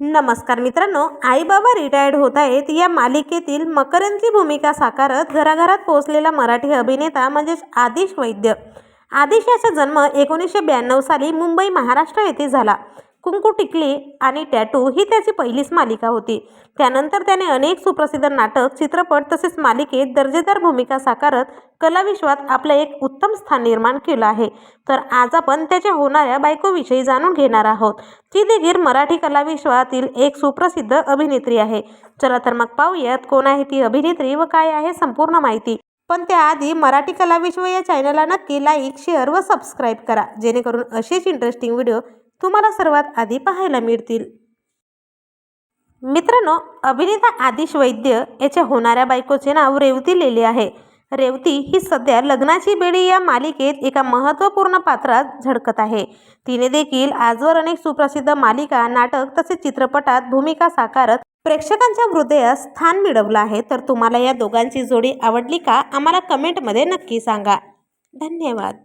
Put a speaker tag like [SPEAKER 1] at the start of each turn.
[SPEAKER 1] नमस्कार मित्रांनो आई बाबा रिटायर्ड होत आहेत. या मालिकेतील मकरंदची भूमिका साकारत घराघरात पोहोचलेला मराठी अभिनेता म्हणजेच आदिश वैद्य. आदिश याचा जन्म एकोणीसशे ब्याण्णव साली मुंबई महाराष्ट्र येथे झाला. कुंकू टिकली आणि टॅटू ही त्याची पहिलीच मालिका होती. त्यानंतर त्याने अनेक सुप्रसिद्ध नाटक चित्रपट तसेच मालिकेत दर्जेदार भूमिका साकारत कलाविश्वात आपलं एक उत्तम स्थान निर्माण केलं आहे. तर आज आपण त्याच्या होणाऱ्या बायकोविषयी जाणून घेणार आहोत. ती देखील मराठी कलाविश्वातील एक सुप्रसिद्ध अभिनेत्री आहे. चला तर मग पाहूयात कोण आहे ती अभिनेत्री व काय आहे संपूर्ण माहिती. पण त्याआधी मराठी कलाविश्व या चॅनलला नक्की लाईक शेअर व सबस्क्राईब करा. जेणेकरून असेच इंटरेस्टिंग व्हिडिओ तुम्हाला सर्वात आधी पाहायला मिळतील. मित्रांनो अभिनेता आदिश वैद्य याच्या होणाऱ्या बायकोचे नाव रेवती लिहिले आहे. रेवती ही सध्या लग्नाची बेडी या मालिकेत एका महत्त्वपूर्ण पात्रात झळकत आहे. तिने देखील आजवर अनेक सुप्रसिद्ध मालिका नाटक तसेच चित्रपटात भूमिका साकारत प्रेक्षकांच्या हृदयात स्थान मिळवलं आहे. तर तुम्हाला या दोघांची जोडी आवडली का? आम्हाला कमेंटमध्ये नक्की सांगा. धन्यवाद.